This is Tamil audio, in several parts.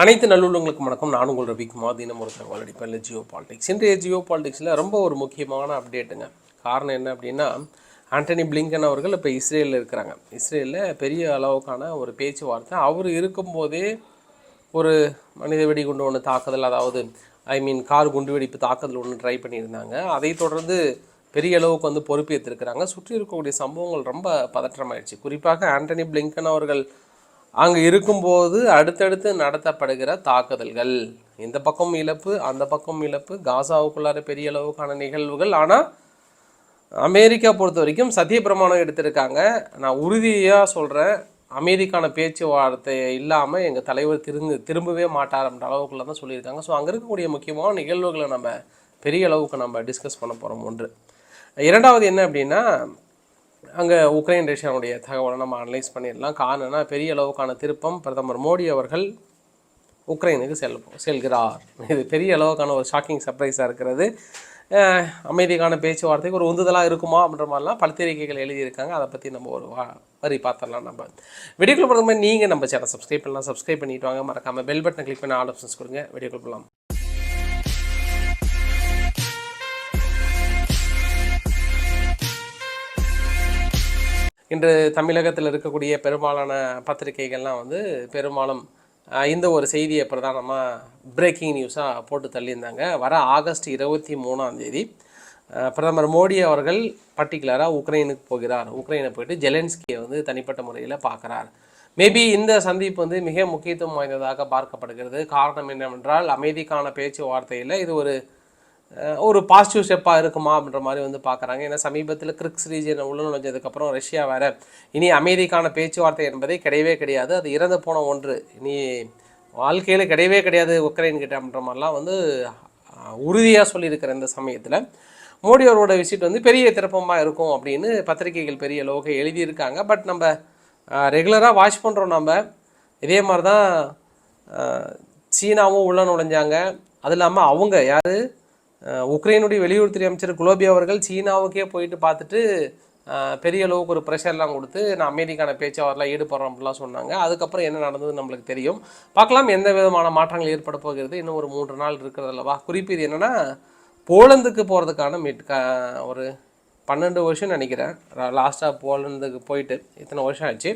அனைத்து நல்லுள்ளங்களுக்கும் வணக்கம். நான் உங்கள் ரவிக்குமார் தினம் ஒரு தகவல் அடிப்பேன் ஜியோ பாலிடிக்ஸ். இன்றைய ஜியோ பாலிடிக்ஸில் ரொம்ப ஒரு முக்கியமான அப்டேட்டுங்க. காரணம் என்ன அப்படின்னா ஆண்டனி பிளிங்கன் அவர்கள் இப்போ இஸ்ரேலில் இருக்கிறாங்க. இஸ்ரேலில் பெரிய அளவுக்கான ஒரு பேச்சுவார்த்தை. அவர் இருக்கும்போதே ஒரு மனித வெடிகுண்டு ஒன்று தாக்குதல் அதாவது ஐ மீன் கார் குண்டு வெடிப்பு தாக்குதல் ஒன்று ட்ரை பண்ணியிருந்தாங்க. அதை தொடர்ந்து பெரிய அளவுக்கு வந்து பொறுப்பேற்றிருக்கிறாங்க சுற்றி இருக்கக்கூடிய சம்பவங்கள் ரொம்ப பதற்றமாயிடுச்சு. குறிப்பாக ஆண்டனி பிளிங்கன் அவர்கள் அங்கே இருக்கும்போது அடுத்தடுத்து நடத்தப்படுகிற தாக்குதல்கள். இந்த பக்கம் இழப்பு அந்த பக்கம் இழப்பு காசாவுக்குள்ளார பெரிய அளவுக்கான நிகழ்வுகள். ஆனால் அமெரிக்கா பொறுத்த வரைக்கும் சத்தியப்பிரமாணம் எடுத்திருக்காங்க. நான் உறுதியாக சொல்கிறேன் அமெரிக்கான பேச்சுவார்த்தை இல்லாமல் எங்கள் தலைவர் திரும்பு திரும்பவே மாட்டார்ன்ற அளவுக்குள்ள தான் சொல்லியிருக்காங்க. ஸோ அங்கே இருக்கக்கூடிய முக்கியமான நிகழ்வுகளை நம்ம பெரிய அளவுக்கு நம்ம டிஸ்கஸ் பண்ண போகிறோம் ஒன்று. இரண்டாவது என்ன அப்படின்னா அங்கே உக்ரைன் ரஷ்யாவுடைய தகவலை நம்ம அனலைஸ் பண்ணிடலாம். காரணம்னா பெரிய அளவுக்கான திருப்பம் பிரதமர் மோடி அவர்கள் உக்ரைனுக்கு செல் செல்கிறார். இது பெரிய அளவுக்கான ஒரு ஷாக்கிங் சர்ப்ரைஸாக இருக்கிறது. அமைதிக்கான பேச்சுவார்த்தைக்கு ஒரு உந்துதலாக இருக்குமா அப்படின்ற மாதிரிலாம் பத்திரிகைகள் எழுதியிருக்காங்க. அதை பற்றி நம்ம ஒரு வா வரி பார்த்துடலாம் நம்ம. வீடியோக்குள் போகிற மாதிரி நீங்கள் நம்ம சேனல் சப்ஸ்கிரைப் பண்ணலாம். சப்ஸ்கிரைப் பண்ணிட்டு வாங்க. மறக்காமல் பெல் பட்டனை கிளிக் பண்ணி ஆல் ஆப்ஷன்ஸ் கொடுங்க. வீடியோக்குள் போகலாம் இன்று தமிழகத்தில் இருக்கக்கூடிய பெரும்பாலான பத்திரிகைகள்லாம் வந்து பெரும்பாலும் இந்த ஒரு செய்தியை பிரதானமாக பிரேக்கிங் நியூஸாக போட்டு தள்ளியிருந்தாங்க. வர ஆகஸ்ட் இருபத்தி மூணாம் தேதி பிரதமர் மோடி அவர்கள் பர்டிகுலராக உக்ரைனுக்கு போகிறார். உக்ரைனை போயிட்டு ஜெலன்ஸ்கியை வந்து தனிப்பட்ட முறையில் பார்க்குறார். மேபி இந்த சந்திப்பு வந்து மிக முக்கியத்துவம் வாய்ந்ததாக பார்க்கப்படுகிறது. காரணம் என்னவென்றால் அமைதிக்கான பேச்சுவார்த்தையில் இது ஒரு ஒரு பாசிட்டிவ் ஸ்டெப்பாக இருக்குமா அப்படின்ற மாதிரி வந்து பார்க்குறாங்க. ஏன்னா சமீபத்தில் கிரிக்ஸ் ரீஜன் உள்ள நுழைஞ்சதுக்கப்புறம் ரஷ்யா வேற. இனி அமைதிக்கான பேச்சுவார்த்தை என்பதே கிடையவே கிடையாது. அது இறந்து போன ஒன்று. இனி வாழ்க்கையில் கிடையவே கிடையாது உக்ரைன் கிட்ட அப்படின்ற மாதிரிலாம் வந்து உறுதியாக சொல்லியிருக்கிற இந்த சமயத்தில். மோடி அவரோட விசிட் வந்து பெரிய திருப்பமாக இருக்கும் அப்படின்னு பத்திரிகைகள் பெரிய அளவுக்கு எழுதியிருக்காங்க. பட் நம்ம ரெகுலராக வாட்ச் பண்ணுறோம் நம்ம. இதே மாதிரி தான் சீனாவும் உள்ள நுழைஞ்சாங்க. அது இல்லாமல் அவங்க யார்? உக்ரைனுடைய வெளியுறவுத்துறை அமைச்சர் குலோபி அவர்கள் சீனாவுக்கே போயிட்டு பார்த்துட்டு பெரிய அளவுக்கு ஒரு ப்ரெஷர்லாம் கொடுத்து நான் அமெரிக்கான பேச்சுவார்த்தையில் ஈடுபடுறோம் அப்படிலாம் சொன்னாங்க. அதுக்கப்புறம் என்ன நடந்தது நம்மளுக்கு தெரியும். பார்க்கலாம் எந்த விதமான மாற்றங்கள் ஏற்பட போகிறது? இன்னும் ஒரு மூன்று நாள் இருக்கிறது அல்லவா என்னென்னா போலந்துக்கு போகிறதுக்கான மீட் ஒரு பன்னெண்டு வருஷம் நினைக்கிறேன். லாஸ்ட்டாக போலந்துக்கு போயிட்டு இத்தனை வருஷம் ஆச்சு.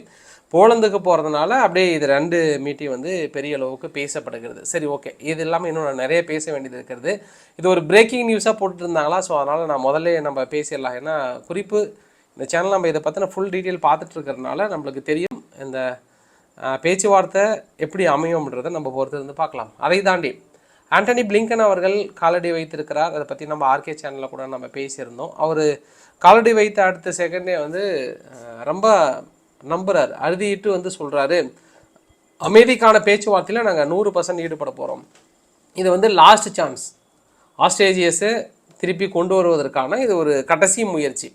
போலந்துக்கு போகிறதுனால அப்படியே இது ரெண்டு மீட்டிங் வந்து பெரிய அளவுக்கு பேசப்படுகிறது. சரி ஓகே இது இல்லாமல் இன்னும் நான் நிறைய பேச வேண்டியது இருக்கிறது. இது ஒரு பிரேக்கிங் நியூஸாக போட்டுருந்தாங்களா? ஸோ அதனால் நான் முதல்ல நம்ம பேசிடலாம். ஏன்னா குறிப்பு இந்த சேனல் நம்ம இதை பற்றின ஃபுல் டீட்டெயில் பார்த்துட்டு இருக்கிறதுனால நம்மளுக்கு தெரியும் இந்த பேச்சுவார்த்தை எப்படி அமையும்ன்றதை நம்ம பொறுத்து இருந்து பார்க்கலாம். அதை தாண்டி ஆண்டனி பிளிங்கன் அவர்கள் காலடி வைத்திருக்கிறார். அதை பற்றி நம்ம ஆர்கே சேனலில் கூட நம்ம பேசியிருந்தோம். அவர் காலடி வைத்த அடுத்த செகண்டே வந்து ரொம்ப நம்புறார். அறுதிட்டு வந்து சொல்கிறாரு அமைதிக்கான பேச்சுவார்த்தையில் நாங்கள் நூறு பர்சன்ட் ஈடுபட போகிறோம் இது வந்து லாஸ்ட் சான்ஸ் ஆஸ்ட்ரேலியஸை திருப்பி கொண்டு வருவதற்கான இது ஒரு கடைசி முயற்சி.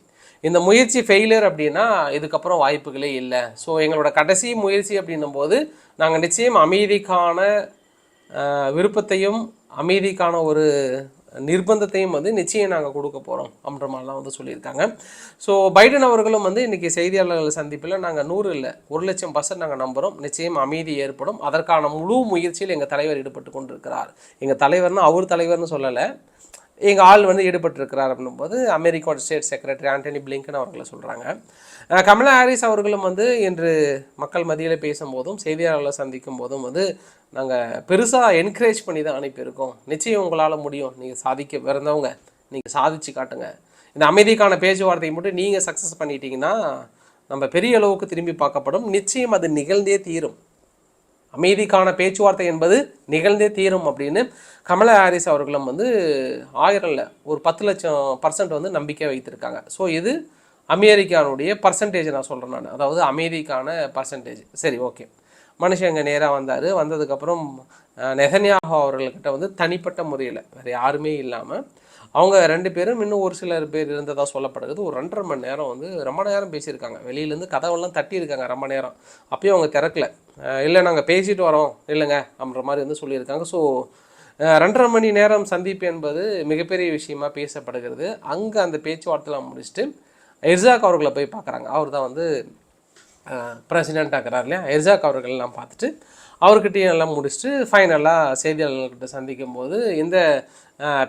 இந்த முயற்சி ஃபெயிலியர் அப்படின்னா இதுக்கப்புறம் வாய்ப்புகளே இல்லை. ஸோ எங்களோட கடைசி முயற்சி அப்படின்னும் போது நாங்கள் நிச்சயம் அமைதிக்கான விருப்பத்தையும் அமைதிக்கான ஒரு நிர்பந்தத்தையும் வந்து நிச்சயம் நாங்கள் கொடுக்க போகிறோம் அப்படின்ற மாதிரிலாம் வந்து சொல்லியிருக்காங்க. ஸோ பைடன் அவர்களும் வந்து இன்றைக்கி செய்தியாளர்கள் சந்திப்பில் நாங்கள் நூறு இல்லை ஒரு லட்சம் பர்சன்ட் நாங்கள் நம்புகிறோம் நிச்சயம் அமைதி ஏற்படும். அதற்கான முழு முயற்சியில் எங்கள் தலைவர் ஈடுபட்டு கொண்டிருக்கிறார். எங்கள் தலைவர்னு அவர் தலைவர்னு சொல்லலை. எங்கள் ஆள் வந்து ஈடுபட்டிருக்கிறார் அப்படின்னும்போது America state secretary Antony Blinken அவர்களை சொல்கிறாங்க கமலா ஹாரிஸ் அவர்களும் வந்து இன்று மக்கள் மத்தியில் பேசும்போதும் செய்தியாளர்களை சந்திக்கும் போதும் வந்து நாங்கள் பெருசாக என்கரேஜ் பண்ணி தான் அனுப்பியிருக்கோம். நிச்சயம் உங்களால் முடியும். நீங்கள் சாதிக்க பிறந்தவங்க நீங்கள் சாதிச்சு காட்டுங்க. இந்த அமைதிக்கான பேச்சுவார்த்தையை மட்டும் நீங்கள் சக்ஸஸ் பண்ணிட்டீங்கன்னா நம்ம பெரிய அளவுக்கு திரும்பி பார்க்கப்படும். நிச்சயம் அது நிகழ்ந்தே தீரும். அமைதிக்கான பேச்சுவார்த்தை என்பது நிகழ்ந்தே தீரும் அப்படின்னு கமலா ஹாரிஸ் அவர்களும் வந்து ஆயிரம்ல ஒரு பத்து லட்சம் பர்சன்ட் வந்து நம்பிக்கை வைத்திருக்காங்க. ஸோ இது அமெரிக்கானுடைய பர்சன்டேஜ் நான் சொல்கிறேன் நான். அதாவது அமெரிக்கான பர்சன்டேஜ் சரி ஓகே மனுஷன் இங்கே நேராக வந்தார். வந்ததுக்கப்புறம் நெதன்யாகு அவர்கள்கிட்ட வந்து தனிப்பட்ட முறையில் வேறு யாருமே இல்லாமல் அவங்க ரெண்டு பேரும் இன்னும் ஒரு சிலர் பேர் இருந்ததாக சொல்லப்படுகிறது. ஒரு ரெண்டரை மணி நேரம் வந்து ரொம்ப நேரம் பேசியிருக்காங்க. வெளியிலேருந்து கதவெல்லாம் தட்டியிருக்காங்க ரொம்ப நேரம். அப்பயும் அவங்க திறக்கல. இல்லை நாங்கள் பேசிட்டு வரோம். இல்லைங்க அப்படின்ற மாதிரி வந்து சொல்லியிருக்காங்க. ஸோ ரெண்டரை மணி நேரம் சந்திப்பு என்பது மிகப்பெரிய விஷயமா பேசப்படுகிறது. அங்கே அந்த பேச்சுவார்த்தைலாம் முடிச்சுட்டு எர்சாக் அவர்களை போய் பார்க்குறாங்க. அவர் தான் வந்து பிரசிடென்ட் ஆகிறார் இல்லையா? எர்சாக் அவர்கள்லாம் பார்த்துட்டு அவர்கிட்டையும் எல்லாம் முடிச்சுட்டு ஃபைனலாக செய்தியாளர்கிட்ட சந்திக்கும் போது இந்த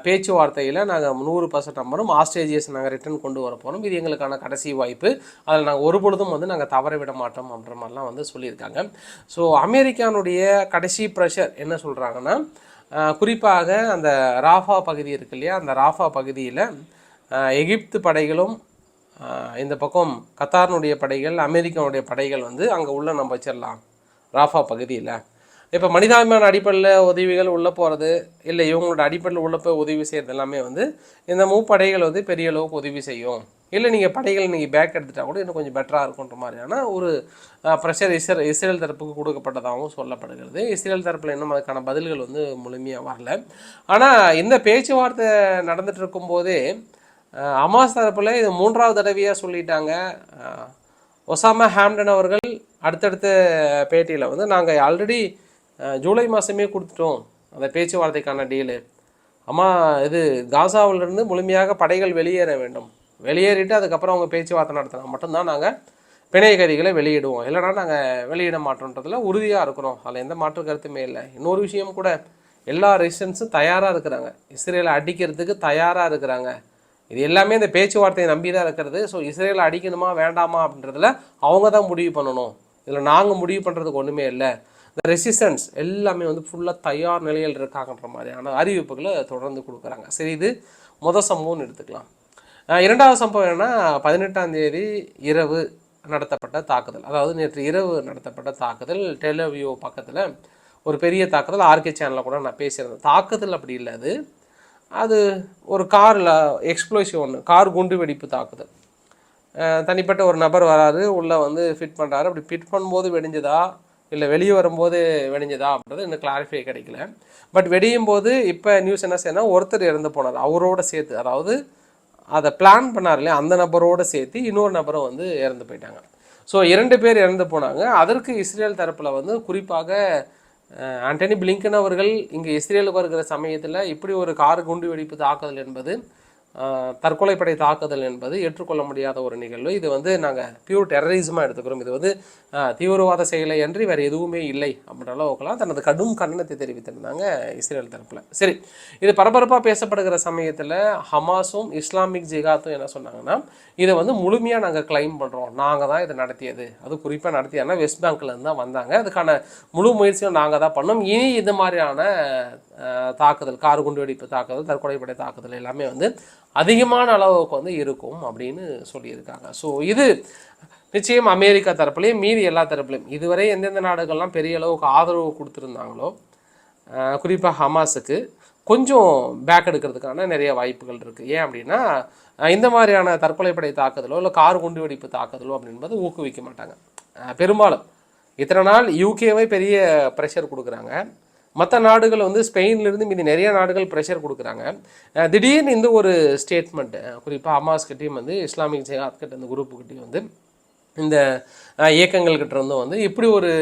பேச்சுவார்த்தையில் நாங்கள் நூறு பர்சன்ட் நம்பரும் ஆஸ்ட்ரேஜியஸ் நாங்கள் ரிட்டர்ன் கொண்டு வர போகிறோம் இது எங்களுக்கான கடைசி வாய்ப்பு. அதில் நாங்கள் ஒரு பொழுதும் வந்து நாங்கள் தவற விட மாட்டோம் அப்படின்ற மாதிரிலாம் வந்து சொல்லியிருக்காங்க. ஸோ அமெரிக்கானுடைய கடைசி ப்ரெஷர் என்ன சொல்கிறாங்கன்னா குறிப்பாக அந்த ராஃபா பகுதி இருக்கு இல்லையா? அந்த ராஃபா பகுதியில் எகிப்து படைகளும் இந்த பக்கம் கத்தாரினுடைய படைகள் அமெரிக்காவுடைய படைகள் வந்து அங்கே உள்ள நம்ம வச்சிடலாம் ராஃபா பகுதியில். இப்போ மனிதாபிமான அடிப்படையில் உதவிகள் உள்ளே போகிறது இல்லை இவங்களோட அடிப்படையில் உள்ளே போய் உதவி செய்கிறது எல்லாமே வந்து இந்த மூப்படைகள் வந்து பெரிய அளவுக்கு உதவி செய்யும். இல்லை நீங்கள் படைகள் நீங்கள் பேக் எடுத்துட்டா கூட இன்னும் கொஞ்சம் பெட்டராக இருக்குன்ற மாதிரியான ஒரு ப்ரெஷர் இஸ்ரே இஸ்ரேல் தரப்புக்கு கொடுக்கப்பட்டதாகவும் சொல்லப்படுகிறது. இஸ்ரேல் தரப்பில் இன்னும் அதுக்கான பதில்கள் வந்து முழுமையாக வரல. ஆனால் இந்த பேச்சுவார்த்தை நடந்துகிட்டு இருக்கும்போதே அமாஸ் தரப்பில் இது மூன்றாவது தடவையாக சொல்லிட்டாங்க. ஒசாமா ஹாம்டன் அவர்கள் அடுத்தடுத்த பேட்டியில் வந்து நாங்கள் ஆல்ரெடி ஜூலை மாதமே கொடுத்துட்டோம் அந்த பேச்சுவார்த்தைக்கான டீலு அம்மா இது காசாவிலிருந்து முழுமையாக படைகள் வெளியேற வேண்டும். வெளியேறிட்டு அதுக்கப்புறம் அவங்க பேச்சுவார்த்தை நடத்தினா மட்டும்தான் நாங்கள் பிணை கைதிகளை வெளியிடுவோம். இல்லைனா நாங்கள் வெளியிட மாட்டோன்றதில் உறுதியாக இருக்கிறோம். அதில் எந்த மாற்று கருத்துமே இல்லை. இன்னொரு விஷயம் கூட எல்லா ரெசிஸ்டன்ஸும் தயாராக இருக்கிறாங்க. இஸ்ரேலை அடிக்கிறதுக்கு தயாராக இருக்கிறாங்க. இது எல்லாமே இந்த பேச்சுவார்த்தையை நம்பி தான் இருக்கிறது. ஸோ இஸ்ரேலை அடிக்கணுமா வேண்டாமா அப்படின்றதுல அவங்க தான் முடிவு பண்ணணும். இதில் நாங்கள் முடிவு பண்ணுறதுக்கு ஒன்றுமே இல்லை. இந்த ரெசிஸ்டன்ஸ் எல்லாமே வந்து ஃபுல்லாக தயார் நிலையில் இருக்காங்கன்ற மாதிரியான அறிவிப்புகளை தொடர்ந்து கொடுக்குறாங்க. சரி இது முத சம்பவம்னு எடுத்துக்கலாம். இரண்டாவது சம்பவம் என்னென்னா பதினெட்டாம் தேதி இரவு நடத்தப்பட்ட தாக்குதல். அதாவது நேற்று இரவு நடத்தப்பட்ட தாக்குதல் டெலவியோ பக்கத்தில் ஒரு பெரிய தாக்குதல் ஆர்கே சேனலில் கூட நான் பேசியிருந்தேன். தாக்குதல் அப்படி இல்லை அது. அது ஒரு காரில் எக்ஸ்ப்ளோசிவ் ஒன்று கார் குண்டு வெடிப்பு தாக்குதல். தனிப்பட்ட ஒரு நபர் வராரு உள்ளே வந்து ஃபிட் பண்ணுறாரு அப்படி ஃபிட் பண்ணும்போது வெடிஞ்சதா? இல்லை வெளியே வரும்போது வெடிஞ்சதா? அப்படின்றது இன்னும் கிளாரிஃபை கிடைக்கல. பட் வெடியும் போது இப்போ நியூஸ் என்ன செய்யணும் ஒருத்தர் இறந்து போனார். அவரோட சேர்த்து அதாவது அதை பிளான் பண்ணார் இல்லையா? அந்த நபரோட சேர்த்து இன்னொரு நபரும் வந்து இறந்து போயிட்டாங்க. ஸோ இரண்டு பேர் இறந்து போனாங்க. அதற்கு இஸ்ரேல் தரப்பில் வந்து குறிப்பாக ஆண்டனி பிளிங்கன் அவர்கள் இங்கே இஸ்ரேலுக்கு வருகிற சமயத்தில் இப்படி ஒரு கார் குண்டு வெடிப்பு தாக்குதல் என்பது தற்கொலைப்படை தாக்குதல் என்பது ஏற்றுக்கொள்ள முடியாத ஒரு நிகழ்வு. இது வந்து நாங்கள் பியூர் டெரரிசமாக எடுத்துக்கிறோம். இது வந்து தீவிரவாத செயலை அன்றி வேறு எதுவுமே இல்லை அப்படின்ற அளவுக்குலாம் தனது கடும் கண்டனத்தை தெரிவித்திருந்தாங்க இஸ்ரேல் தரப்பில். சரி இது பரபரப்பாக பேசப்படுகிற சமயத்தில் ஹமாஸும் இஸ்லாமிக் ஜிகாத்தும் என்ன சொன்னாங்கன்னா இதை வந்து முழுமையாக நாங்கள் கிளைம் பண்ணுறோம் நாங்கள் தான் இதை நடத்தியது. அது குறிப்பாக நடத்தியானா வெஸ்ட் பேங்க்லேருந்து தான் வந்தாங்க. அதுக்கான முழு முயற்சியும் நாங்கள் தான் பண்ணோம். இனி இது மாதிரியான தாக்குதல் கார் குண்டு வெடிப்பு தாக்குதல் தற்கொலைப்படை தாக்குதல் எல்லாமே வந்து அதிகமான அளவுக்கு வந்து இருக்கும் அப்படின்னு சொல்லியிருக்காங்க. ஸோ இது நிச்சயம் அமெரிக்கா தரப்புலையும் மீதி எல்லா தரப்புலையும் இதுவரை எந்தெந்த நாடுகள்லாம் பெரிய அளவுக்கு ஆதரவு கொடுத்துருந்தாங்களோ குறிப்பாக ஹமாஸுக்கு கொஞ்சம் பேக் எடுக்கிறதுக்கான நிறைய வாய்ப்புகள் இருக்குது ஏன் அப்படின்னா இந்த மாதிரியான தற்கொலைப்படை தாக்குதலோ இல்லை கார் குண்டு வெடிப்பு தாக்குதலோ அப்படின்பது ஊக்குவிக்க மாட்டாங்க. பெரும்பாலும் இத்தனை நாள் யூகேவை பெரிய ப்ரெஷர் கொடுக்குறாங்க. மற்ற நாடுகள் வந்து ஸ்பெயின்லேருந்து மீதி நிறைய நாடுகள் ப்ரெஷர் கொடுக்குறாங்க. திடீர்னு இந்த ஒரு ஸ்டேட்மெண்ட்டு குறிப்பாக ஹமாஸ்கிட்டையும் வந்து இஸ்லாமிக் ஜெகாத் கிட்ட இந்த குரூப்புக்கிட்டையும் வந்து இந்த இயக்கங்கள்கிட்ட இருந்தும் வந்து இப்படி ஒரு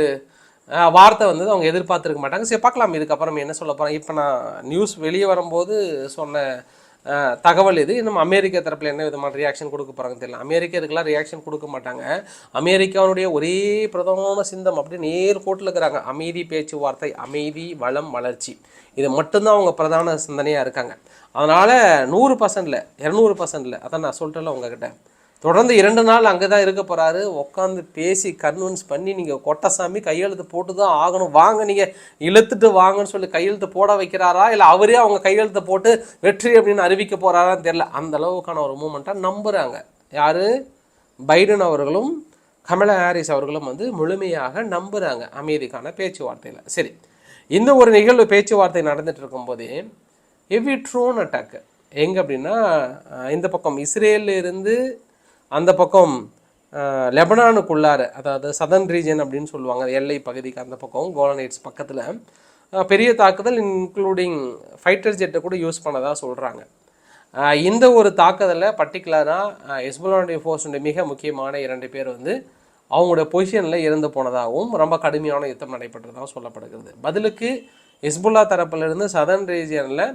வார்த்தை வந்து அவங்க எதிர்பார்த்துருக்க மாட்டாங்க. சரி பார்க்கலாம் இதுக்கப்புறம் என்ன சொல்ல போகிறேன் இப்போ நான் நியூஸ் வெளியே வரும்போது சொன்ன தகவல் இது. இன்னும் அமெரிக்க தரப்பில் என்ன விதமான ரியாக்ஷன் கொடுக்க போகிறாங்கன்னு தெரியல. அமெரிக்க இதுக்கெல்லாம் ரியாக்ஷன் கொடுக்க மாட்டாங்க. அமெரிக்காவுடைய ஒரே பிரதான சிந்தம் அப்படி நேர் கோட்டில் இருக்கிறாங்க. அமைதி பேச்சுவார்த்தை அமைதி வளம் வளர்ச்சி. இது மட்டும்தான் அவங்க பிரதான சிந்தனையாக இருக்காங்க. அதனால் நூறு பர்சன்டில் இரநூறு பர்சன்டில் அதான் நான் சொல்லிட்டேன்ல உங்ககிட்ட. தொடர்ந்து இரண்டு நாள் அங்கே தான் இருக்க போகிறாரு உட்காந்து பேசி கன்வின்ஸ் பண்ணி நீங்கள் கொட்டசாமி கையெழுத்து போட்டு தான் ஆகணும். வாங்க நீங்கள் இழுத்துட்டு வாங்கன்னு சொல்லி கையெழுத்து போட வைக்கிறாரா? இல்லை அவரே அவங்க கையெழுத்து போட்டு வெற்றி அப்படின்னு அறிவிக்க போகிறாரான்னு தெரில அந்த அளவுக்கான ஒரு மூமெண்ட்டாக நம்புகிறாங்க யார்? பைடன் அவர்களும் கமலா ஹாரிஸ் அவர்களும் வந்து முழுமையாக நம்புகிறாங்க அமெரிக்கான பேச்சுவார்த்தையில். சரி இந்த ஒரு நிகழ்வு பேச்சுவார்த்தை நடந்துட்டு இருக்கும்போதே ஹெவி ட்ரோன் அட்டாக்கு எங்கே அப்படின்னா இந்த பக்கம் இஸ்ரேல்ல இருந்து அந்த பக்கம் லெபனானுக்குள்ளார அதாவது சதன் ரீஜன் அப்படின்னு சொல்லுவாங்க எல்லை பகுதிக்கு அந்த பக்கம் கோலனைட்ஸ் பக்கத்தில் பெரிய தாக்குதல் இன்க்ளூடிங் ஃபைட்டர் ஜெட்டை கூட யூஸ் பண்ணதாக சொல்கிறாங்க இந்த ஒரு தாக்குதலில் பர்டிகுலராக ஹெஸ்புல்லானுடைய ஃபோர்ஸுடைய மிக முக்கியமான இரண்டு பேர் வந்து அவங்களுடைய பொசிஷனில் இறந்து போனதாகவும் ரொம்ப கடுமையான யுத்தம் நடைபெற்றதாகவும் சொல்லப்படுகிறது. பதிலுக்கு ஹெஸ்புல்லா தரப்பிலிருந்து சதர்ன் ரீஜியனில்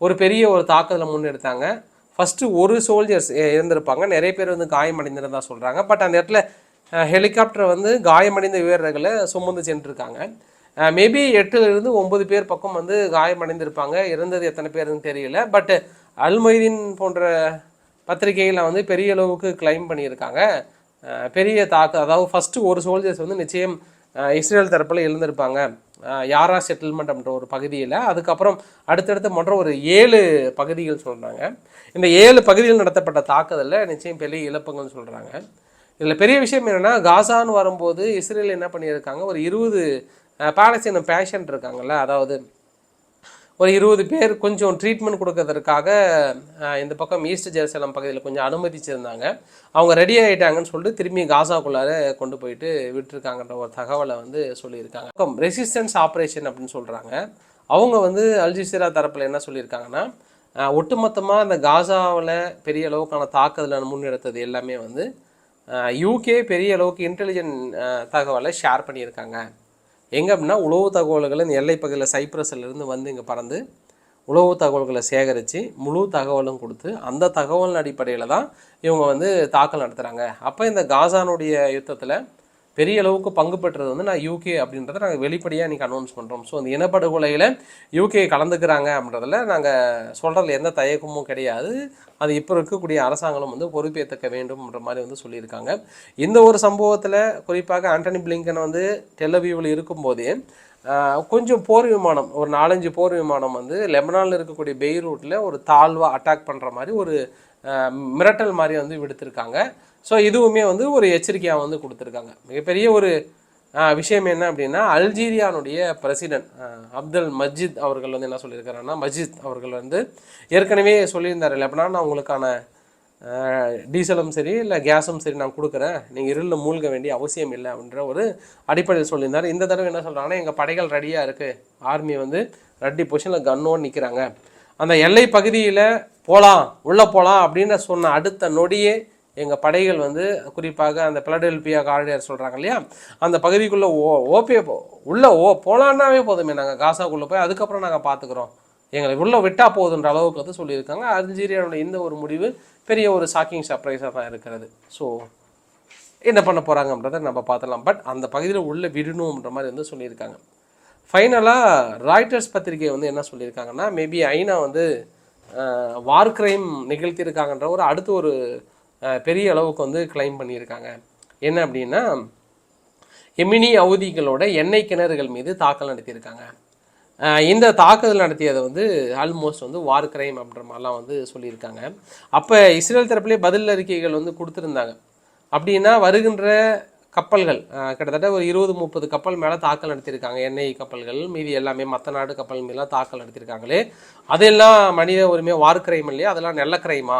ஒரு பெரிய ஒரு தாக்குதலை முன்னெடுத்தாங்க. ஃபஸ்ட்டு ஒரு சோல்ஜர்ஸ் இருந்திருப்பாங்க. நிறைய பேர் வந்து காயமடைந்திருந்தா சொல்கிறாங்க பட் அந்த இடத்துல ஹெலிகாப்டர் வந்து காயமடைந்த வீரர்களை சுமந்து சென்றிருக்காங்க. மேபி எட்டுலேருந்து ஒம்பது பேர் பக்கம் வந்து காயமடைந்திருப்பாங்க. இறந்தது எத்தனை பேருன்னு தெரியல. பட் அல்மொய்தீன் போன்ற பத்திரிகையில் வந்து பெரிய அளவுக்கு கிளைம் பண்ணியிருக்காங்க. பெரிய தாக்கு அதாவது ஃபஸ்ட்டு ஒரு சோல்ஜர்ஸ் வந்து நிச்சயம் இஸ்ரேல் தரப்பில் எழுந்திருப்பாங்க. யாரா செட்டில்மெண்ட் அப்படின்ற ஒரு பகுதியில் அதுக்கப்புறம் அடுத்தடுத்து மற்ற ஒரு ஏழு பகுதிகள் சொல்கிறாங்க இந்த ஏழு பகுதியில் நடத்தப்பட்ட தாக்குதலில் நிச்சயம் பெரிய இழப்புங்கள்னு சொல்கிறாங்க இதில் பெரிய விஷயம் என்னென்னா காசான்னு வரும்போது இஸ்ரேல் என்ன பண்ணியிருக்காங்க? ஒரு இருபது பாலஸ்தீன பேஷண்ட் இருக்காங்கல்ல அதாவது ஒரு இருபது பேர் கொஞ்சம் ட்ரீட்மெண்ட் கொடுக்கறதுக்காக இந்த பக்கம் ஈஸ்ட் ஜெருசலம் பகுதியில் கொஞ்சம் அனுமதிச்சிருந்தாங்க. அவங்க ரெடி ஆகிட்டாங்கன்னு சொல்லிட்டு திரும்பி காசாக்குள்ளார கொண்டு போயிட்டு விட்டுருக்காங்கன்ற ஒரு தகவலை வந்து சொல்லியிருக்காங்க. ரெசிஸ்டன்ஸ் ஆப்ரேஷன் அப்படின்னு சொல்கிறாங்க அவங்க வந்து அல்ஜிசிரா தரப்பில் என்ன சொல்லியிருக்காங்கன்னா ஒட்டுமொத்தமாக அந்த காசாவில் பெரிய அளவுக்கான தாக்குதலை முன்னெடுத்தது எல்லாமே வந்து யூகே பெரிய அளவுக்கு இன்டெலிஜென்ட் தகவலை ஷேர் பண்ணியிருக்காங்க. எங்கே அப்படின்னா உளவு தகவல்களை இந்த எல்லை பகுதியில் சைப்ரஸ்லேருந்து வந்து இங்கே பறந்து உளவு தகவல்களை சேகரித்து முழு தகவலும் கொடுத்து அந்த தகவல் அடிப்படையில் தான் இவங்க வந்து தாக்கல் நடத்துகிறாங்க அப்போ இந்த காசானுடைய யுத்தத்தில் பெரிய அளவுக்கு பங்கு பெற்றது வந்து நான் யூகே அப்படின்றத நாங்கள் வெளிப்படையாக இன்றைக்கி அனௌன்ஸ் பண்ணுறோம் ஸோ அந்த இனப்படுகொலையில் யூகே கலந்துக்கிறாங்க அப்படின்றதில் நாங்கள் சொல்கிறதுல எந்த தயக்கமும் கிடையாது. அது இப்போ இருக்கக்கூடிய அரசாங்கம் வந்து பொறுப்பேற்றுக்க வேண்டும்ன்ற மாதிரி வந்து சொல்லியிருக்காங்க. இந்த ஒரு சம்பவத்தில் குறிப்பாக ஆண்டனி பிளிங்கன் வந்து டெல்லவியூவில் இருக்கும்போதே கொஞ்சம் போர் விமானம் ஒரு நாலஞ்சு போர் விமானம் வந்து லெபனானில் இருக்கக்கூடிய பெய்ரூட்டில் ஒரு தாழ்வாக அட்டாக் பண்ணுற மாதிரி ஒரு மிரட்டல் மாதிரி வந்து விடுத்திருக்காங்க. ஸோ இதுவுமே வந்து ஒரு எச்சரிக்கையாக வந்து கொடுத்துருக்காங்க. மிகப்பெரிய ஒரு விஷயம் என்ன அப்படின்னா அல்ஜீரியானுடைய பிரசிடென்ட் அப்துல் மஜித் அவர்கள் வந்து என்ன சொல்லியிருக்காருன்னா மஜித் அவர்கள் வந்து ஏற்கனவே சொல்லியிருந்தார் லெபனான் நான் உங்களுக்கான டீசலும் சரி இல்லை கேஸும் சரி நான் கொடுக்குறேன். நீங்கள் இருளில் மூழ்க வேண்டிய அவசியம் இல்லை அப்படின்ற ஒரு அடிப்படையில் சொல்லியிருந்தார். இந்த தடவை என்ன சொல்கிறாங்கன்னா எங்கள் படைகள் ரெடியாக இருக்குது ஆர்மி வந்து ரெட்டி பொசிஷனில் கன்னோடு நிற்கிறாங்க அந்த எல்லை பகுதியில் போகலாம் உள்ளே போகலாம் அப்படின்னு சொன்ன அடுத்த நொடியே எங்கள் படைகள் வந்து குறிப்பாக அந்த பிளடெல்பியா காரிடர் சொல்கிறாங்க இல்லையா? அந்த பகுதிக்குள்ளே ஓ ஓபே உள்ளே ஓ போனான்னாவே போதுமே. நாங்கள் காசாக்குள்ளே போய் அதுக்கப்புறம் நாங்கள் பார்த்துக்குறோம் எங்களை உள்ளே விட்டால் போதுன்ற அளவுக்கு வந்து சொல்லியிருக்காங்க. அல்ஜீரியாவுடைய இந்த ஒரு முடிவு பெரிய ஒரு ஷாக்கிங் சர்ப்ரைஸாக தான் இருக்கிறது. ஸோ என்ன பண்ண போகிறாங்கன்றதை நம்ம பார்த்துலாம் பட் அந்த பகுதியில் உள்ளே விடணுன்ற மாதிரி வந்து சொல்லியிருக்காங்க. ஃபைனலாக ராய்டர்ஸ் பத்திரிகை வந்து என்ன சொல்லியிருக்காங்கன்னா மேபி ஐநா வந்து வார் கிரைம் நிகழ்த்தியிருக்காங்கன்ற ஒரு அடுத்த ஒரு பெரிய அளவுக்கு வந்து கிளைம் பண்ணியிருக்காங்க. என்ன அப்படின்னா எமினி அவதிகளோட எண்ணெய் கிணறுகள் மீது தாக்கல் நடத்தியிருக்காங்க. இந்த தாக்குதல் நடத்தியதை வந்து ஆல்மோஸ்ட் வந்து வார் கிரைம் அப்படின்ற மாதிரிலாம் வந்து சொல்லியிருக்காங்க. அப்போ இஸ்ரேல் தரப்புலேயே பதில் அறிக்கைகள் வந்து கொடுத்துருந்தாங்க. அப்படின்னா வருகின்ற கப்பல்கள் கிட்டத்தட்ட ஒரு இருபது முப்பது கப்பல் மேலே தாக்கல் நடத்தியிருக்காங்க. எண்ணெய் கப்பல்கள் மீதி எல்லாமே மற்ற நாடு கப்பல் மீதெல்லாம் தாக்கல் நடத்தியிருக்காங்களே. அதெல்லாம் மனித உரிமை வார் கிரைம் இல்லையா? அதெல்லாம் நல்ல கிரைமா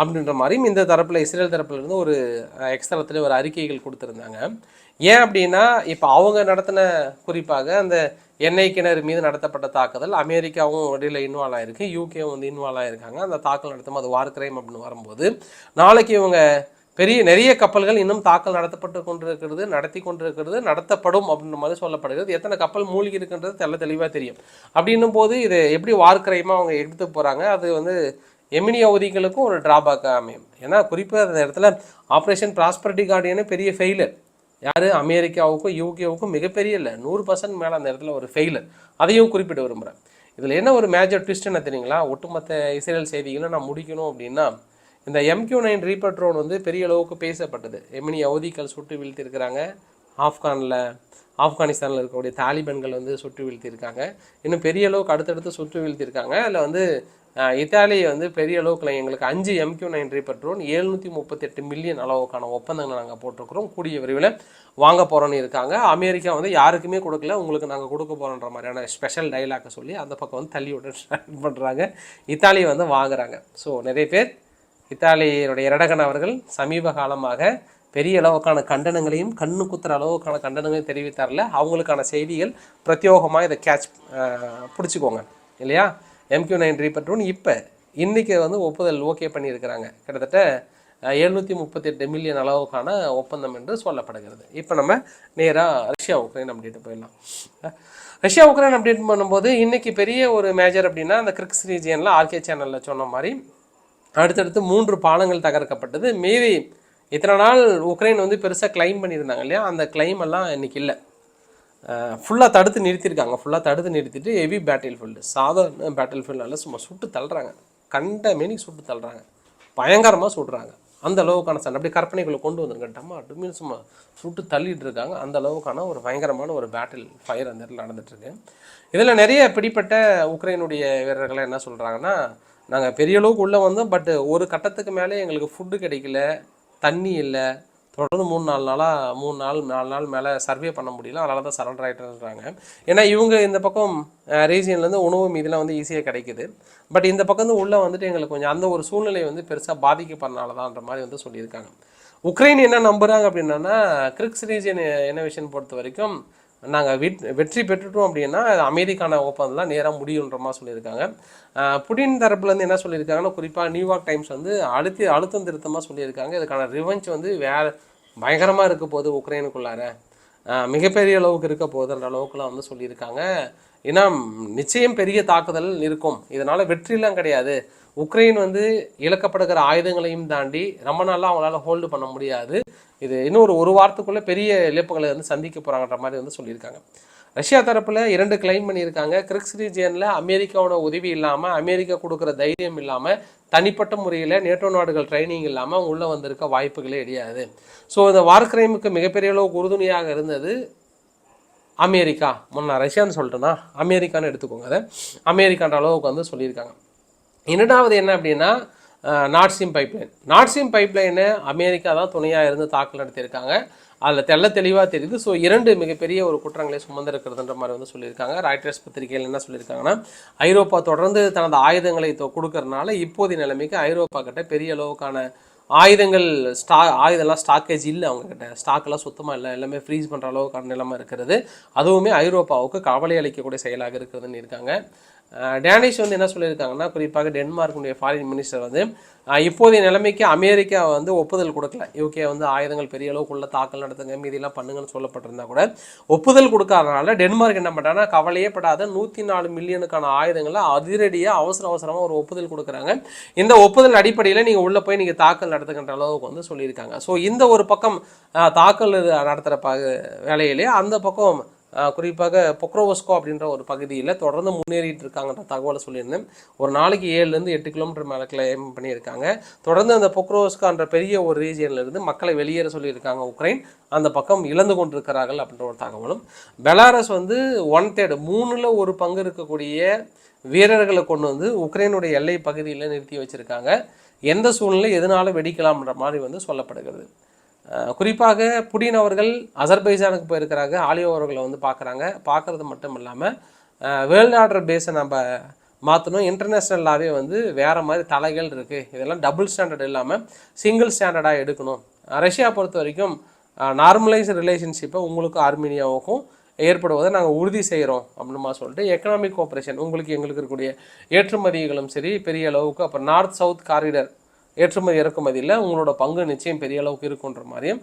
அப்படின்ற மாதிரியும் இந்த தரப்பில் இஸ்ரேல் தரப்புலேருந்து ஒரு எக்ஸ்தலத்தில் ஒரு அறிக்கைகள் கொடுத்துருந்தாங்க. ஏன் அப்படின்னா இப்போ அவங்க நடத்தின குறிப்பாக அந்த எண்ணெய் கிணறு மீது நடத்தப்பட்ட தாக்குதல் அமெரிக்காவும் இடையில இன்வால்வ் ஆகிருக்கு யூகேவும் வந்து இன்வால்வ் ஆகிருக்காங்க அந்த தாக்கல் நடத்தும் அது வார் கிரைம் அப்படின்னு வரும்போது நாளைக்கு இவங்க பெரிய நிறைய கப்பல்கள் இன்னும் தாக்கல் நடத்தப்பட்டு கொண்டிருக்கிறது நடத்தி கொண்டிருக்கிறது நடத்தப்படும் அப்படின்ற மாதிரி சொல்லப்படுகிறது. எத்தனை கப்பல் மூழ்கி இருக்குன்றது தெல்ல தெளிவாக தெரியும். அப்படின்னும் போது இது எப்படி வார் கிரைமாக அவங்க எடுத்து போகிறாங்க அது வந்து எமினி அவதிகளுக்கும் ஒரு டிராபேக்காக அமையும். ஏன்னா குறிப்பாக அந்த இடத்துல ஆப்ரேஷன் ப்ராஸ்பரிட்டி கார்டியனே பெரிய ஃபெயிலர் யார்? அமெரிக்காவுக்கும் யூகேவுக்கும் மிகப்பெரிய இல்லை. நூறு பர்சன்ட் மேலே அந்த இடத்துல ஒரு ஃபெயிலர் அதையும் குறிப்பிட விரும்புகிறேன் இதில் என்ன ஒரு மேஜர் ட்விஸ்ட் என்ன தெரியுங்களா? ஒட்டுமொத்த இஸ்ரேல் செய்திகளை நான் முடிக்கணும் அப்படின்னா இந்த எம்கியூ நைன் ரீப்பர் ட்ரோன் வந்து பெரிய அளவுக்கு பேசப்பட்டது. எமினி அவதிகள் சுட்டு வீழ்த்திருக்கிறாங்க. ஆப்கானில் ஆப்கானிஸ்தானில் இருக்கக்கூடிய தாலிபன்கள் வந்து சுட்டு வீழ்த்தியிருக்காங்க. இன்னும் பெரிய அளவுக்கு அடுத்தடுத்து சுட்டு வீழ்த்தியிருக்காங்க. அதில் வந்து இத்தாலியை இத்தாலி வந்து பெரிய அளவுக்கு எங்களுக்கு அஞ்சு எம்கியூ நைன் ரீப்பர் ட்ரோன் எழுநூற்றி முப்பத்தெட்டு மில்லியன் அளவுக்கான ஒப்பந்தங்கள் நாங்கள் போட்டிருக்கிறோம். கூடிய விரைவில் வாங்க போகிறோன்னு இருக்காங்க. அமெரிக்கா வந்து யாருக்குமே கொடுக்கல. உங்களுக்கு நாங்கள் கொடுக்க போகிறோன்ற மாதிரியான ஸ்பெஷல் டைலாக்கை சொல்லி அந்த பக்கம் வந்து தள்ளி விட பண்ணுறாங்க இத்தாலியை வந்து வாங்குறாங்க. ஸோ நிறைய பேர் இத்தாலியினுடைய இரடகன் அவர்கள் சமீப காலமாக பெரிய அளவுக்கான கண்டனங்களையும் கண்ணு குத்துற அளவுக்கான கண்டனங்களையும் தெரிவித்தார்ல அவங்களுக்கான செய்திகள் பிரத்யோகமாக இதை கேட்ச் பிடிச்சிக்கோங்க. இல்லையா? எம்கியூ நைன் ரீபட்ரோன் இப்போ இன்றைக்கி வந்து ஒப்புதல் ஓகே பண்ணியிருக்கிறாங்க. கிட்டத்தட்ட எழுநூற்றி முப்பத்தெட்டு மில்லியன் அளவுக்கான ஒப்பந்தம் என்று சொல்லப்படுகிறது. இப்போ நம்ம நேராக ரஷ்யா உக்ரைன் அப்டேட் போயிடலாம். ரஷ்யா உக்ரைன் அப்டேட் பண்ணும்போது இன்றைக்கி பெரிய ஒரு மேஜர் அப்படின்னா அந்த கிரிக்ஸ் ரீஜியனில் ஆர்கே சேனலில் சொன்ன மாதிரி அடுத்தடுத்து மூன்று பாலங்கள் தகர்க்கப்பட்டது. மீதி இத்தனை நாள் உக்ரைன் வந்து பெருசாக கிளைம் பண்ணியிருந்தாங்க இல்லையா? அந்த கிளைம் எல்லாம் இன்றைக்கி இல்லை. ஃபுல்லாக தடுத்து நிறுத்தியிருக்காங்க. ஃபுல்லாக தடுத்து நிறுத்திட்டு ஹெவி பேட்டில் ஃபீல்டு சாதாரண பேட்டில் ஃபீல்டால சும்மா சுட்டு தள்ளுறாங்க. கண்ட மேனிக்கு சுட்டு தள்ளுறாங்க. பயங்கரமாக சுடுறாங்க. அந்த அளவுக்கான சண்டை. அப்படி கற்பனைக்குள்ளே கொண்டு வந்துருங்க. டம்மா டுமின் சும்மா சுட்டு தள்ளிட்டு இருக்காங்க. அந்த அளவுக்கான ஒரு பயங்கரமான ஒரு பேட்டில் ஃபயர் அந்த இடத்துல நடந்துட்டுருக்கு இதில் நிறைய பிடிப்பட்ட உக்ரைனுடைய வீரர்களை என்ன சொல்கிறாங்கன்னா நாங்கள் பெரிய அளவுக்கு உள்ளே வந்தோம். பட் ஒரு கட்டத்துக்கு மேலே எங்களுக்கு ஃபுட்டு கிடைக்கல. தண்ணி இல்லை. தொடர்ந்து மூணு நாலு நாளாக மூணு நாள் நாலு நாள் மேலே சர்வே பண்ண முடியல. அதனால தான் சரண்டர் ஆகிட்டுறாங்க ஏன்னா இவங்க இந்த பக்கம் ரீஜியன்லேருந்து உணவு மீதிலாம் வந்து ஈஸியாக கிடைக்குது. பட் இந்த பக்கம் வந்து உள்ளே வந்துட்டு எங்களுக்கு கொஞ்சம் அந்த ஒரு சூழ்நிலை வந்து பெருசாக பாதிக்கப்படுறனால தான்ன்ற மாதிரி வந்து சொல்லியிருக்காங்க. உக்ரைன் என்ன நம்புகிறாங்க அப்படின்னா கிரிக்ஸ் ரீஜியன் விஷயம் பொறுத்த வரைக்கும் நாங்கள் வெட் வெற்றி பெற்றுட்டோம் அப்படின்னா அமெரிக்கான ஒப்பந்தம்லாம் நேராக முடியுன்ற மாதிரி சொல்லியிருக்காங்க. புடின் தரப்புலேருந்து என்ன சொல்லியிருக்காங்கன்னா குறிப்பாக நியூயார்க் டைம்ஸ் வந்து அழுத்தி அழுத்தம் திருத்தமாக சொல்லியிருக்காங்க. இதுக்கான ரிவெஞ்ச் வந்து வேறு பயங்கரமாக இருக்க போகுது உக்ரைனுக்குள்ளார. மிகப்பெரிய அளவுக்கு இருக்க போகுதுன்ற அளவுக்குலாம் வந்து சொல்லியிருக்காங்க. ஏன்னா நிச்சயம் பெரிய தாக்குதல் இருக்கும். இதனால் வெற்றிலாம் கிடையாது. உக்ரைன் வந்து இழக்கப்படுகிற ஆயுதங்களையும் தாண்டி ரொம்ப நாளாக அவங்களால ஹோல்டு பண்ண முடியாது. இது இன்னும் ஒரு ஒரு வாரத்துக்குள்ளே பெரிய இழப்புகளை வந்து சந்திக்க போகிறாங்கன்ற மாதிரி வந்து சொல்லியிருக்காங்க. ரஷ்யா தரப்பில் இரண்டு கிளைம் பண்ணியிருக்காங்க. கிரிக்ஸ் ரீஜியனில் அமெரிக்காவோட உதவி இல்லாமல் அமெரிக்கா கொடுக்குற தைரியம் இல்லாமல் தனிப்பட்ட முறையில் நேட்டோ நாடுகள் ட்ரைனிங் இல்லாமல் உள்ளே வந்திருக்க வாய்ப்புகளே கிடையாது. ஸோ இந்த வார் கிரைமுக்கு மிகப்பெரிய அளவுக்கு உறுதுணையாக இருந்தது அமெரிக்கா. முன்ன ரஷ்யான்னு சொல்லிட்டேன்னா அமெரிக்கான்னு எடுத்துக்கோங்க அதை. அமெரிக்கான்ற அளவுக்கு வந்து சொல்லியிருக்காங்க. இரண்டாவது என்ன அப்படின்னா நாட்ஸிம் பைப்லைன் நாட்ஸிம் பைப்லைனை அமெரிக்கா தான் துணையாக இருந்து தாக்கல் நடத்தியிருக்காங்க. அதில் தெள்ள தெளிவாக தெரியுது. ஸோ இரண்டு மிகப்பெரிய ஒரு குற்றங்களை சுமந்திருக்கிறதுன்ற மாதிரி வந்து சொல்லியிருக்காங்க. ராய்டர்ஸ் பத்திரிகையில் என்ன சொல்லியிருக்காங்கன்னா ஐரோப்பா தொடர்ந்து தனது ஆயுதங்களை கொடுக்கறதுனால இப்போதைய நிலைமைக்கு ஐரோப்பா கிட்ட பெரிய அளவுக்கான ஆயுதங்கள் ஸ்டா ஆயுதம்லாம் ஸ்டாக்கேஜ் இல்லை அவங்கக்கிட்ட ஸ்டாக்கெல்லாம் சுத்தமாக இல்லை. எல்லாமே ஃப்ரீஸ் பண்ணுற அளவுக்கான நிலைமை இருக்கிறது. அதுவுமே ஐரோப்பாவுக்கு கவலை அளிக்கக்கூடிய செயலாக இருக்கிறதுன்னு இருக்காங்க. டேனிஷ் வந்து என்ன சொல்லியிருக்காங்கன்னா குறிப்பாக டென்மார்க்குடைய ஃபாரின் மினிஸ்டர் வந்து இப்போதைய நிலைமைக்கு அமெரிக்கா வந்து ஒப்புதல் கொடுக்கல. யூகே வந்து ஆயுதங்கள் பெரிய அளவுக்குள்ள தாக்கல் நடத்துங்க மீதியெல்லாம் பண்ணுங்கன்னு சொல்லப்பட்டிருந்தா கூட ஒப்புதல் கொடுக்காதனால டென்மார்க் என்ன பண்ணுறாங்கன்னா கவலையே படாத நூற்றி நாலு மில்லியனுக்கான ஆயுதங்களை அதிரடியாக அவசர அவசரமாக ஒரு ஒப்புதல் கொடுக்குறாங்க. இந்த ஒப்புதல் அடிப்படையில் நீங்கள் உள்ளே போய் நீங்கள் தாக்கல் நடத்துகின்ற அளவுக்கு வந்து சொல்லியிருக்காங்க. ஸோ இந்த ஒரு பக்கம் தாக்கல் நடத்துகிற ப வேலையிலே அந்த பக்கம் குறிப்பாக பொக்ரோவஸ்கோ அப்படின்ற ஒரு பகுதியில் தொடர்ந்து முன்னேறிட்டு இருக்காங்கன்ற தகவலை சொல்லியிருந்தேன். ஒரு நாளைக்கு ஏழுலேருந்து எட்டு கிலோமீட்டர் மேலே கிளைம் பண்ணியிருக்காங்க. தொடர்ந்து அந்த பொக்ரோவஸ்கோன்ற பெரிய ஒரு ரீஜியன்லேருந்து மக்களை வெளியேற சொல்லியிருக்காங்க உக்ரைன். அந்த பக்கம் இழந்து கொண்டிருக்கிறார்கள் அப்படின்ற ஒரு தகவலும். பெலாரஸ் வந்து ஒன் தேர்ட் மூணில் ஒரு பங்கு இருக்கக்கூடிய வீரர்களை கொண்டு வந்து உக்ரைனுடைய எல்லை பகுதியில் நிறுத்தி வச்சுருக்காங்க. எந்த சூழ்நிலை எதனால வெடிக்கலாம்ன்ற மாதிரி வந்து சொல்லப்படுகிறது. குறிப்பாக புடின் அவர்கள் அசர்பைஜானுக்கு போயிருக்கிறாங்க ஆலியோ அவர்களை வந்து பார்க்குறாங்க. பார்க்குறது மட்டும் இல்லாமல் வேர்ல்டு ஆர்டர் பேஸை நம்ம மாற்றணும் இன்டர்நேஷ்னலாகவே வந்து வேறு மாதிரி தலைகள் இருக்குது இதெல்லாம் டபுள் ஸ்டாண்டர்ட் இல்லாமல் சிங்கிள் ஸ்டாண்டர்டாக எடுக்கணும். ரஷ்யா பொறுத்த வரைக்கும் நார்மலைஸ் ரிலேஷன்ஷிப்பை உங்களுக்கும் ஆர்மீனியாவுக்கும் ஏற்படுவதை நாங்கள் உறுதி செய்கிறோம் அப்படின்மா சொல்லிட்டு எக்கனாமிக் கோஆப்ரேஷன் உங்களுக்கு எங்களுக்கு இருக்கக்கூடிய ஏற்றுமதிகளும் சரி பெரிய அளவுக்கு அப்புறம் நார்த் சவுத் காரிடர் ஏற்றுமதி இறக்குமதியில் உங்களோட பங்கு நிச்சயம் பெரிய அளவுக்கு இருக்குன்ற மாதிரியும்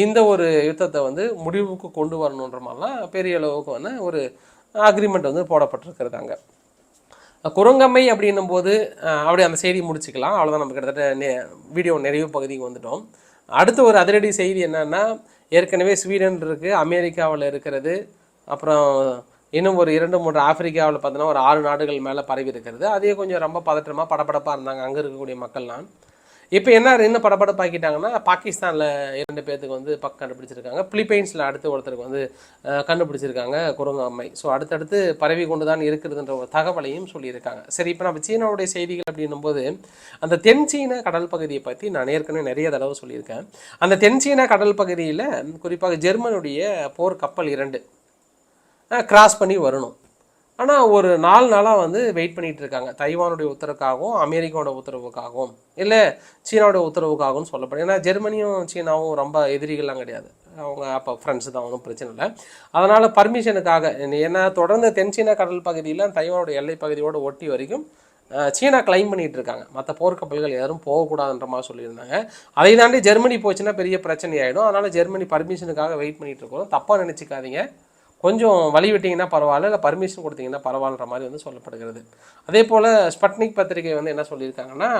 இந்த ஒரு யுத்தத்தை வந்து முடிவுக்கு கொண்டு வரணுன்ற மாதிரிலாம் பெரிய அளவுக்கு வந்து ஒரு அக்ரிமெண்ட் வந்து போடப்பட்டிருக்கிறதாங்க குரங்கம்மை அப்படின்னும் போது அப்படியே அந்த செய்தி முடிச்சுக்கலாம். அவ்வளோதான் நம்ம கிட்டத்தட்ட வீடியோ நிறைவு பகுதிக்கு வந்துட்டோம். அடுத்து ஒரு அதிரடி செய்தி என்னென்னா ஏற்கனவே ஸ்வீடன் இருக்குது அமெரிக்காவில் இருக்கிறது அப்புறம் இன்னும் ஒரு இரண்டு மூன்று ஆப்பிரிக்காவில் பார்த்தீங்கன்னா ஒரு ஆறு நாடுகள் மேலே பரவி இருக்கிறது. அதே கொஞ்சம் ரொம்ப பதற்றமாக படபடப்பாக இருந்தாங்க அங்கே இருக்கக்கூடிய மக்கள்லாம். இப்போ என்ன என்ன படபடப்பாக்கிட்டாங்கன்னா பாகிஸ்தானில் இரண்டு பேர்த்துக்கு வந்து பக்கம் கண்டுபிடிச்சிருக்காங்க. பிலிப்பைன்ஸில் அடுத்து ஒருத்தருக்கு வந்து கண்டுபிடிச்சிருக்காங்க குரங்காமை ஸோ அடுத்தடுத்து பரவி கொண்டு தான் இருக்கிறதுன்ற ஒரு தகவலையும் சொல்லியிருக்காங்க. சரி இப்போ நம்ம சீனாவுடைய செய்திகள் அப்படின்னும்போது அந்த தென் சீன கடல் பகுதியை பற்றி நான் ஏற்கனவே நிறைய தடவை சொல்லியிருக்கேன். அந்த தென் சீன கடல் பகுதியில் குறிப்பாக ஜெர்மனுடைய போர் கப்பல் இரண்டு கிராஸ் பண்ணி வரணும். ஆனால் ஒரு நாலு நாளாக வந்து வெயிட் பண்ணிகிட்டு இருக்காங்க. தைவானுடைய உத்தரவுக்காகவும் அமெரிக்காவோட உத்தரவுக்காகவும் இல்லை சீனாவோட உத்தரவுக்காகவும் சொல்லப்படும். ஏன்னா ஜெர்மனியும் சீனாவும் ரொம்ப எதிரிகள்லாம் கிடையாது. அவங்க அப்போ ஃப்ரெண்ட்ஸ் தான் ஒன்றும் பிரச்சனை இல்லை. அதனால் பர்மிஷனுக்காக ஏன்னா தொடர்ந்து தென் சீன கடல் பகுதியில் தைவானோட எல்லை பகுதியோடு ஒட்டி வரைக்கும் சீனா கிளைம் பண்ணிட்டு இருக்காங்க. மற்ற போர்க்கப்பல்கள் யாரும் போகக்கூடாதுன்ற மாதிரி சொல்லியிருந்தாங்க. அதை தாண்டி ஜெர்மனி போச்சுன்னா பெரிய பிரச்சனை ஆகிடும் அதனால் ஜெர்மனி பர்மிஷனுக்காக வெயிட் பண்ணிகிட்டு இருக்கோம். தப்பாக நினச்சிக்காதீங்க. கொஞ்சம் வழி விட்டிங்கன்னா பரவாயில்ல இல்லை பர்மிஷன் கொடுத்தீங்கன்னா பரவாயில்லன்ற மாதிரி வந்து சொல்லப்படுகிறது. அதே போல் ஸ்பட்னிக் பத்திரிகை வந்து என்ன சொல்லியிருக்காங்கன்னா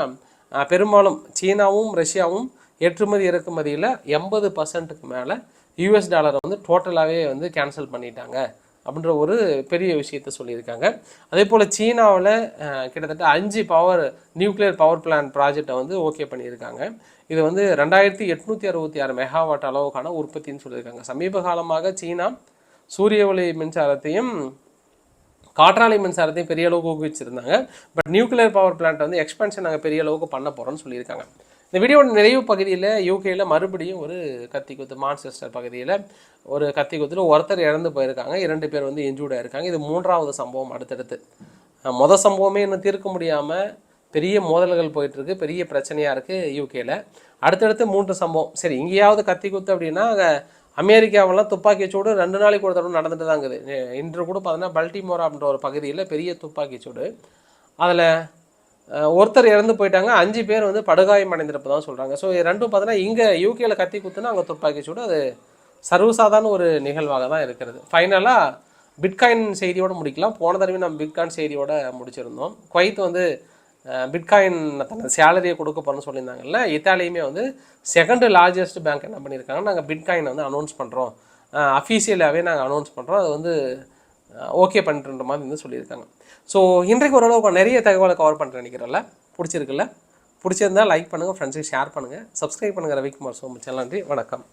பெரும்பாலும் சீனாவும் ரஷ்யாவும் ஏற்றுமதி இறக்குமதியில் எண்பது பர்சன்ட்டுக்கு மேலே யூஎஸ் டாலரை வந்து டோட்டலாகவே வந்து கேன்சல் பண்ணிட்டாங்க அப்படின்ற ஒரு பெரிய விஷயத்த சொல்லியிருக்காங்க. அதே போல் சீனாவில் கிட்டத்தட்ட அஞ்சு பவர் நியூக்ளியர் பவர் பிளான்ட் ப்ராஜெக்டை வந்து ஓகே பண்ணியிருக்காங்க. இது வந்து ரெண்டாயிரத்தி எட்நூற்றி அறுபத்தி ஆறு மெகாவாட் அளவுக்கான உற்பத்தின்னு சொல்லியிருக்காங்க. சமீப காலமாக சீனா சூரிய ஒளி மின்சாரத்தையும் காற்றாலை மின்சாரத்தையும் பெரிய அளவுக்கு ஊக்குவிச்சிருந்தாங்க. பட் நியூக்ளியர் பவர் பிளான்ட் வந்து எக்ஸ்பென்ஷன் நாங்கள் பெரிய அளவுக்கு பண்ண போகிறோம்னு சொல்லியிருக்காங்க. இந்த வீடியோட நிறைவு பகுதியில் யூகேயில் மறுபடியும் ஒரு கத்தி குத்து மான்செஸ்டர் பகுதியில் ஒரு கத்தி குத்தில் ஒருத்தர் இறந்து போயிருக்காங்க. இரண்டு பேர் வந்து இன்ஜூர்டாக இருக்காங்க இது மூன்றாவது சம்பவம் அடுத்தடுத்து. மொதல் சம்பவமே இன்னும் தீர்க்க முடியாமல் பெரிய மோதல்கள் போயிட்டுருக்கு. பெரிய பிரச்சனையாக இருக்குது யூகேயில் அடுத்தடுத்து மூன்று சம்பவம். சரி இங்கேயாவது கத்தி குத்து அப்படின்னா அமெரிக்காவெல்லாம் துப்பாக்கி சூடு ரெண்டு நாளைக்கு ஒரு தடவை நடந்துட்டு தான் இருக்குது. இன்று கூட பார்த்தீங்கன்னா பல்டிமோரா அப்படின்ற ஒரு பகுதியில் பெரிய துப்பாக்கி சூடு அதில் ஒருத்தர் இறந்து போயிட்டாங்க. அஞ்சு பேர் வந்து படுகாயம் அடைந்திருப்பதான் சொல்கிறாங்க ஸோ ரெண்டும் பார்த்தீங்கன்னா இங்கே யூகேயில் கத்தி குத்துனா அங்கே துப்பாக்கி சூடு அது சர்வசாதாரண ஒரு நிகழ்வாக தான் இருக்கிறது. ஃபைனலாக பிட்காயின் செய்தியோட முடிக்கலாம். போன தடவை நம்ம பிட்காயின் செய்தியோட முடிச்சிருந்தோம். குவைத் வந்து பிட்காயின் தனது சேலரியை கொடுக்க போகிறோம்னு சொல்லியிருந்தாங்கல்ல இத்தாலியுமே வந்து செகண்ட் லார்ஜஸ்ட் பேங்க் என்ன பண்ணியிருக்காங்க நாங்கள் பிட்காயினை வந்து அனௌன்ஸ் பண்ணுறோம் அஃபீஷியலாகவே நாங்கள் அனௌன்ஸ் பண்ணுறோம் அது வந்து ஓகே பண்ணிட்டுன்ற மாதிரி வந்து சொல்லியிருக்காங்க. ஸோ இன்றைக்கு ஓரளவுக்கு நிறைய தகவலை கவர் பண்ணுறேன் நினைக்கிறேன்ல. பிடிச்சிருக்குல்ல? பிடிச்சிருந்தா லைக் பண்ணுங்கள் ஃப்ரெண்ட்ஸுக்கு ஷேர் பண்ணுங்கள் சப்ஸ்கிரைப் பண்ணுங்கள் ரவிக்குமார் சோமச்சல் நன்றி. வணக்கம்.